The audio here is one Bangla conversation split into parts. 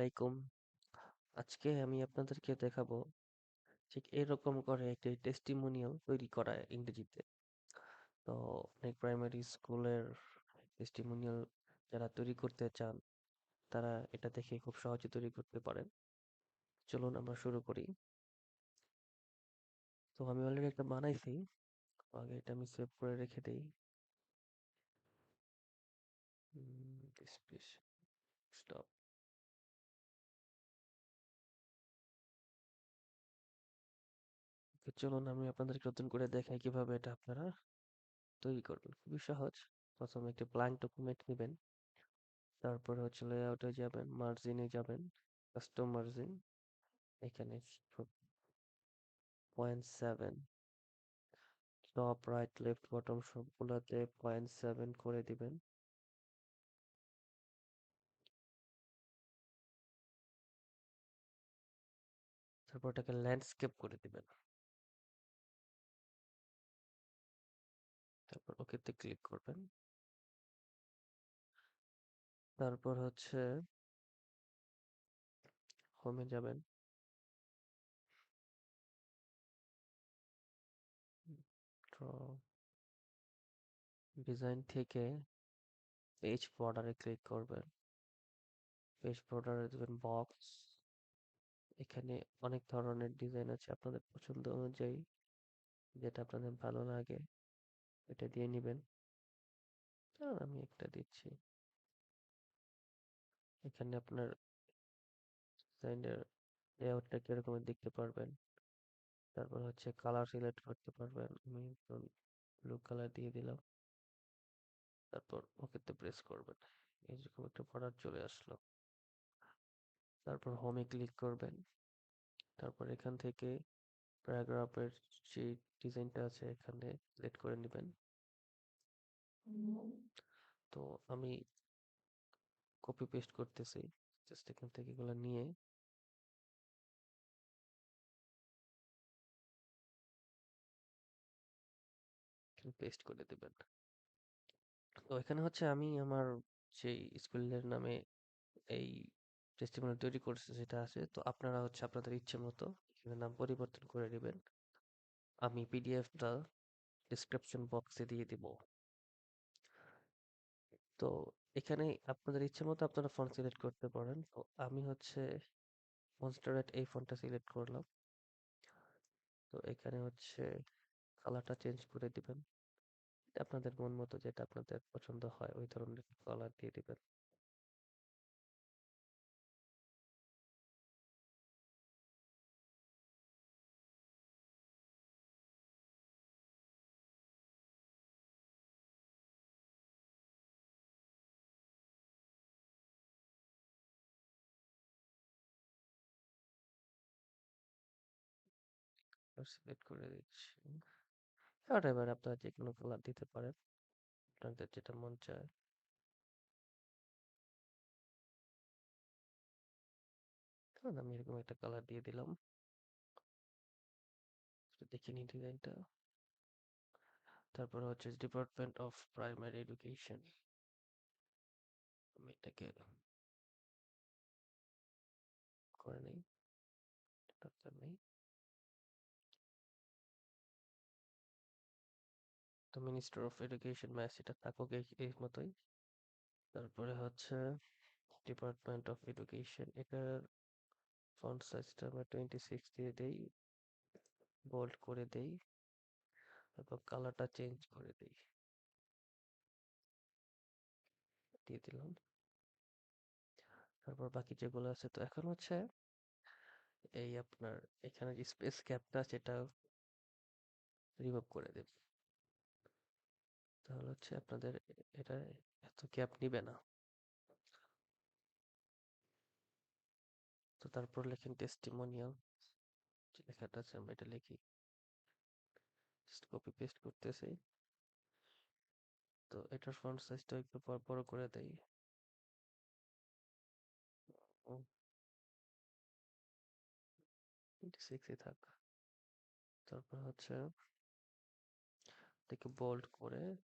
আলাইকুম। আজকে আমি আপনাদেরকে দেখাবো ঠিক এরকম করে একটি টেস্টিমোনিয়াল তৈরি করা ইংরেজিতে। তো অনেক প্রাইমারি স্কুলের টেস্টিমোনিয়াল যারা তৈরি করতে চান, তারা এটা দেখে খুব সহজে তৈরি করতে পারেন। চলুন আমরা শুরু করি। তো আমি অলরেডি একটা বানাইছি। আগে এটা আমি সেভ করে রেখে দেই। স্টপ। চলুন আমি আপনাদেরকে নতুন করে দেখাই কীভাবে এটা আপনারা তৈরি করবেন। খুবই সহজ। প্রথমে একটি ব্ল্যাঙ্ক ডকুমেন্ট নেবেন। তারপরে হচ্ছে লেআউটে যাবেন, মার্জিনে যাবেন, কাস্টম মার্জিন এখানে point seven top right left bottom সবগুলোতে পয়েন্ট সেভেন করে দিবেন তারপর এটাকে ল্যান্ডস্কেপ করে দিবেন ওকেতে ক্লিক করবেন। তারপর হচ্ছে হোমে যাবেন। ডিজাইন থেকে পেজ বর্ডারে ক্লিক করবেন। পেজ বর্ডারে দেবেন বক্স। এখানে অনেক ধরনের ডিজাইন আছে আপনাদের পছন্দ অনুযায়ী, যেটা আপনাদের ভালো লাগে। এটা দিয়ে নেবেন। আমি একটা দিচ্ছি। এখানে আপনার ডিজাইনের লেআউটটা কীরকম দেখতে পারবেন। তারপর হচ্ছে কালার সিলেক্ট করতে পারবেন। আমি ব্লু কালার দিয়ে দিলাম। তারপর ওকেতে প্রেস করবেন। এইরকম একটা বর্ডার চলে আসলো। তারপর হোমে ক্লিক করবেন। তারপর এখান থেকে প্যারাগ্রাফের যে ডিজাইনটা আছে এখানে সিলেক্ট করে নেবেন। তো আমি কপি পেস্ট করতেছি জাস্ট এখান থেকে এগুলো নিয়ে। পেস্ট করে দেবেন। তো এখানে হচ্ছে আমি আমার যে স্কুলের নামে এই টেস্টিমোনিয়াল তৈরি করছে, সেটা আছে। তো আপনারা হচ্ছে আপনাদের ইচ্ছে মতো এখানে নাম পরিবর্তন করে নেবেন। আমি পিডিএফটা ডিসক্রিপশন বক্সে দিয়ে দিব। তো এখানে আপনাদের ইচ্ছে মতো আপনারা ফন্ট সিলেক্ট করতে পারেন। তো আমি হচ্ছে মনস্টারেট এই ফন্টটা সিলেক্ট করলাম। তো এখানে হচ্ছে কালারটা চেঞ্জ করে দিবেন। আপনাদের মন মতো যেটা আপনাদের পছন্দ হয়, ওই ধরনের কালার দিয়ে দিবেন। সিলেক্ট করে দিচ্ছি। হোয়াটএভার আপনারা যে কোনো কালার দিতে পারেন। আপনাদের যেটা মন চায়। আমি এরকম একটা কালার দিয়ে দিলাম। দেখে নিই ডিজাইনটা তারপর হচ্ছে ডিপার্টমেন্ট অফ প্রাইমারি এডুকেশন আমি এটাকে করে নেই। তো মিনিস্টার অফ এডুকেশন ম্যাচ এটা থাকুক এই মতোই। তারপরে হচ্ছে ডিপার্টমেন্ট অফ এডুকেশন এটার ফন্ট সাইজটা আমরা টোয়েন্টি সিক্স দিয়ে দেই বোল্ড করে দেই এবং কালারটা চেঞ্জ করে দেই। দিয়ে দিলাম। তারপর বাকি যেগুলো আছে তো এখন হচ্ছে এই আপনার এখানে যে স্পেস ক্যাপটা সেটা রিমুভ করে দেব। তাহলে হচ্ছে আপনাদের এটা এত ক্যাপ নিবে না। তো তারপর লেখেন টেস্টিমোনিয়াল যে লেখাটা আছে আমরা এটা লিখি। কপি পেস্ট করতেছি। তো এটার ফন্ট সাইজটা একটু বড় করে দেই। থাক। তারপর হচ্ছে থেকে বোল্ড করে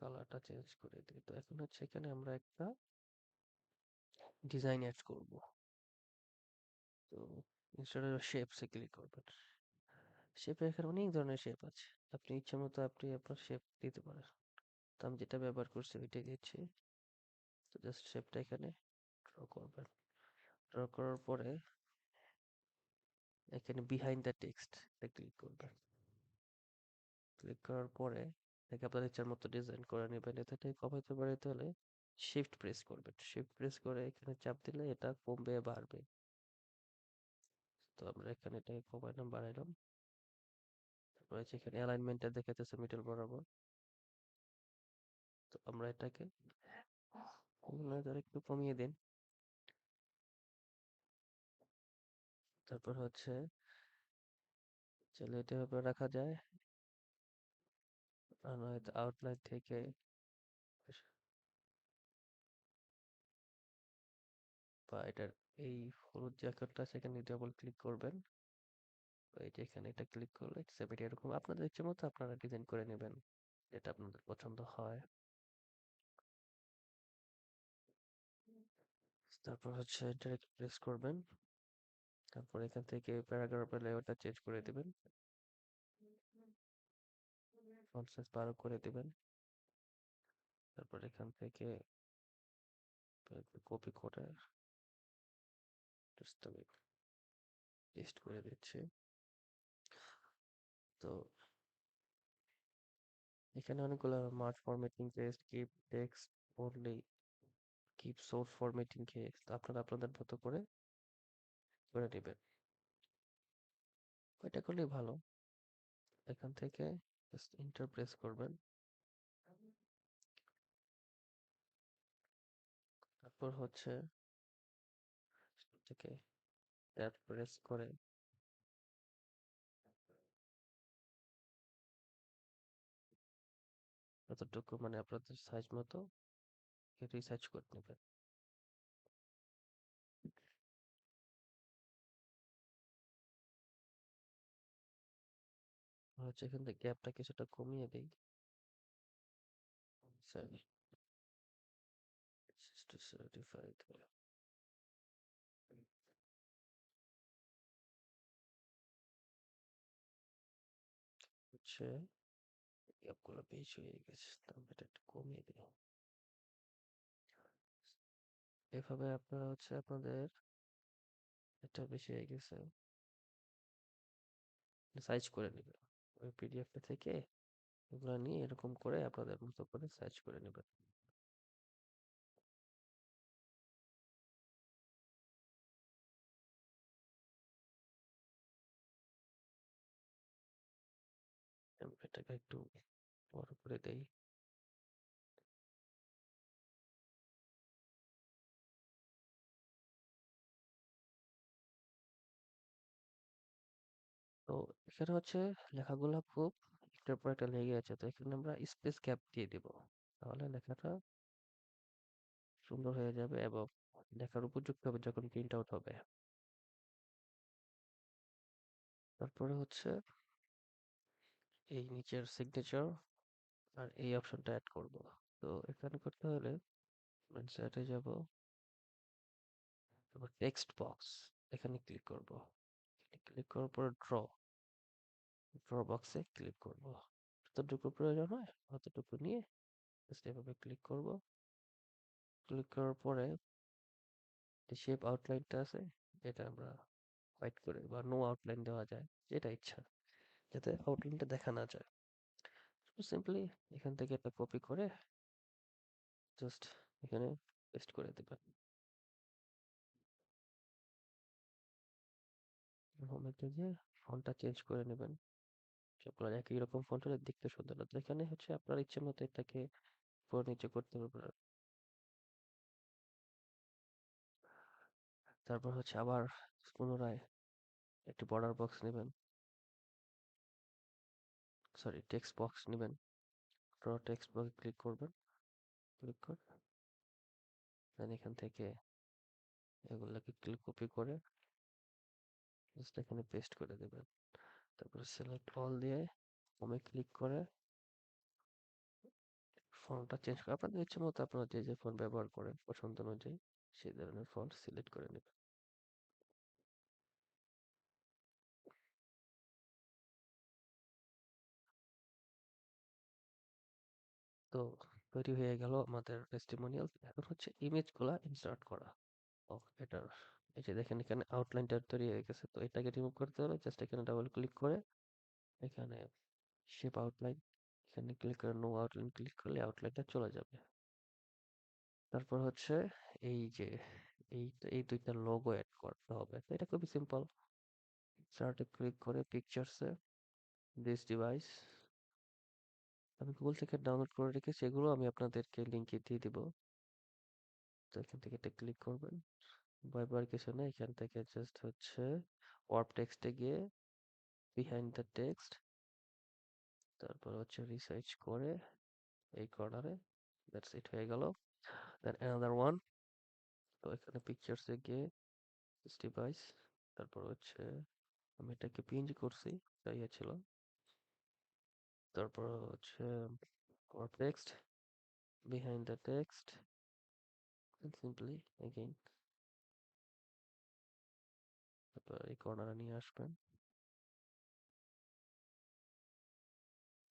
কালারটা চেঞ্জ করে দিই। তো এখন হচ্ছে এখানে আমরা একটা ডিজাইন অ্যাড করব। তো ইনস্টেড অফ শেপসে ক্লিক করবেন। শেপে এখানে অনেক ধরনের শেপ আছে। আপনি ইচ্ছা মতো আপনি আপনার শেপ দিতে পারেন। তো আমি যেটা ব্যবহার করছি ওইটাই দিচ্ছি। তো জাস্ট শেপটা এখানে ড্র করবেন। ড্র করার পরে এখানে বিহাইন্ড দ্য টেক্সট ক্লিক করবেন। ক্লিক করার পরে এটাকে আপনার ইচ্ছার মতো ডিজাইন করে নেবেন। এটাকে কমাইতে বাড়াইতে হলে শিফট প্রেস করবেন। শিফট প্রেস করে এখানে চাপ দিলে এটা কমবে বাড়বে। তো আমরা এখানে এটাকে কমাইলাম বাড়াইলাম। তারপরে এখানে অ্যালাইনমেন্টটা দেখাতেছে মিডল বরাবর। তো আমরা এটাকে একটু কমিয়ে দিন। তারপর হচ্ছে চলে এটা রাখা যায়। নয়তো আউটলাইন থেকে বা এটার এই হলুদ যে আকারটা সেখানে ডাবল ক্লিক করবেন। এই যে এখানে এটা ক্লিক করলে সেভেন এরকম আপনাদের ইচ্ছে মতো আপনারা ডিজাইন করে নেবেন, যেটা আপনাদের পছন্দ হয়। তারপর হচ্ছে ডাইরেক্ট প্রেস করবেন। তারপর এখান থেকে প্যারাগ্রাফের লেয়ারটা চেঞ্জ করে দিবেন। ফন্ট সাইজ বারো করে দিবেন। তারপর এখান থেকে কপি করে পেস্ট করে দিচ্ছি। তো এখানে অনেকগুলো merge formatting paste keep text only keep source formatting কে আপনারা আপনাদের মতো করে করে নেবেন এটা করলেই ভালো। এখান থেকে ইন্টার প্রেস করবেন। তারপর হচ্ছে থেকে ট্যাব প্রেস করে এতটুকু মানে আপনাদের সাইজ মতো রিসার্চ করে নেবেন। হচ্ছে এখান থেকে গ্যাপটা কিছুটা কমিয়ে দিই। সরি to 75 হচ্ছে গ্যাপগুলো বেশি হয়ে গেছে কমিয়ে দিই। এভাবে আপনারা হচ্ছে আপনাদের এটা বেশি হয়ে গেছে। সাইজ করে নেবেন। ওই পিডিএফটা থেকে এগুলো নিয়ে এরকম করে আপনাদের মতো করে সার্চ করে নেবেন। এটাকে একটু বড় করে দেই। এখানে হচ্ছে লেখাগুলো খুব একটার পর একটা লেগে আছে তো এখানে আমরা স্পেস গ্যাপ দিয়ে দিব। তাহলে লেখাটা সুন্দর হয়ে যাবে এবং লেখার উপযুক্ত হবে যখন প্রিন্ট আউট হবে। তারপরে হচ্ছে এই নিচের সিগনেচার আর এই অপশনটা অ্যাড করব। তো এখানে করতে হলে সাইটে যাব টেক্সট বক্স এখানে ক্লিক করব। ক্লিক করার পর ড্র ড্র বক্সে ক্লিক করব। যতটুকু প্রয়োজন হয় ততটুকু নিয়ে এভাবে ক্লিক করব। ক্লিক করার পরে যে শেপ আউটলাইনটা আছে এটা আমরা হোয়াইট করে বা নো আউটলাইন দেওয়া যায়, যেটা ইচ্ছা, যাতে আউটলাইনটা দেখা না যায়। সিম্পলি এখান থেকে একটা কপি করে জাস্ট এখানে পেস্ট করে দেবেন হোমে গিয়ে ফন্টটা চেঞ্জ করে নেবেন। সবগুলো একই রকম ফন্ট দেখতে সুন্দর লাগবে এখানে হচ্ছে আপনার ইচ্ছে মতো এটাকে উপর নিচে করতে পারবেন। তারপর হচ্ছে আবার পুনরায় একটি বর্ডার বক্স নেবেন। সরি টেক্সট বক্স নেবেন। ড্র টেক্সট বক্স ক্লিক করবেন। ক্লিক করে দেন এখান থেকে এগুলোকে ক্লিক কপি করে জাস্ট এখানে পেস্ট করে দেবেন। তারপরে সিলেক্ট অল দিয়ে হোমে ক্লিক করে ফন্টটা চেঞ্জ করে আপনাদের ইচ্ছে মতো আপনারা যে যে ফন্ট ব্যবহার করেন পছন্দ অনুযায়ী সেই ধরনের ফন্ট সিলেক্ট করে নেবেন। তো তৈরি হয়ে গেল আমাদের টেস্টিমোনিয়াল এখন হচ্ছে ইমেজগুলা ইনসার্ট করা। ও এটার এই যে দেখেন এখানে আউটলাইনটা তৈরি হয়ে গেছে। তো এটাকে রিমুভ করতে হলে জাস্ট এখানে ডাবল ক্লিক করে এখানে শেপ আউটলাইন এখানে ক্লিক করে নো আউটলাইন ক্লিক করলে আউটলাইনটা চলে যাবে। তারপর হচ্ছে এই যে এই এই দুইটা লোগো অ্যাড করতে হবে। তো এটা খুবই সিম্পল চার্টে ক্লিক করে পিকচার্সে দিস ডিভাইস আমি গুগল থেকে ডাউনলোড করে রেখেছি, এগুলো আমি আপনাদেরকে লিঙ্কে দিয়ে দিব। তো এখান থেকে এটা ক্লিক করবেন। বারবার কিছু না এখান থেকে জাস্ট হচ্ছে ওয়ার্প টেক্সটে গিয়ে বিহাইন্ড দ্য টেক্সট তারপর হচ্ছে রিসার্চ করে এই কর্নারে দ্যাটস ইট হয়ে গেল। দেন অ্যানাদার ওয়ান তো এখানে পিকচার্সে গিয়ে ডিভাইস তারপর হচ্ছে আমি এটাকে পিঞ্জ করছি তাই ছিল। তারপর হচ্ছে warp text behind the text, and simply তারপর এই কর্নারে নিয়ে আসবেন।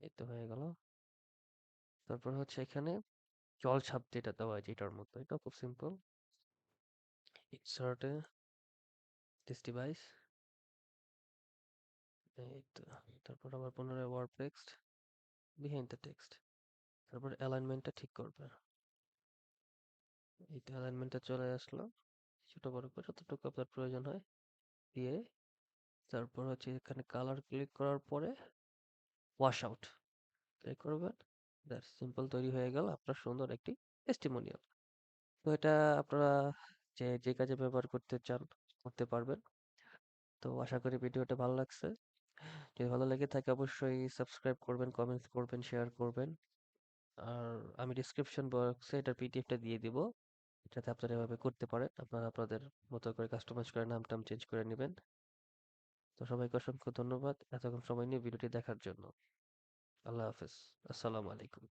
এই হয়ে গেল। তারপর হচ্ছে এখানে জল ছাপ যেটা দেওয়া হয় যেটার মতো এটা খুব সিম্পল ইনসার্ট দিস ডিভাইস তারপর আবার পুনরায় word text behind the text তারপর অ্যালাইনমেন্টটা ঠিক করবে এই তো অ্যালাইনমেন্টটা চলে আসলো। ছোট বড় করে, যতটুকু আপনার প্রয়োজন হয়। দিয়ে তারপর হচ্ছে এখানে কালার ক্লিক করার পরে ওয়াশ আউট ক্লিক করবেন। দ্যাটস সিম্পল তৈরি হয়ে গেল। আপনার সুন্দর একটি টেস্টিমোনিয়াল তো এটা আপনারা যে যে কাজে ব্যবহার করতে চান, করতে পারবেন। তো আশা করি ভিডিওটা ভালো লাগছে। যদি ভালো লেগে থাকে অবশ্যই সাবস্ক্রাইব করবেন কমেন্টস করবেন শেয়ার করবেন। আর আমি ডিসক্রিপশন বক্সে এটার পিডিএফটা দিয়ে দিব। এটাতে আপনারা এভাবে করতে পারেন। আপনারা আপনাদের মতো করে কাস্টমাইজ করে নাম টাম চেঞ্জ করে নেবেন। তো সবাইকে অসংখ্য ধন্যবাদ। এতক্ষণ সময় নিয়ে ভিডিওটি দেখার জন্য। আল্লাহ হাফেজ। আসসালামু আলাইকুম।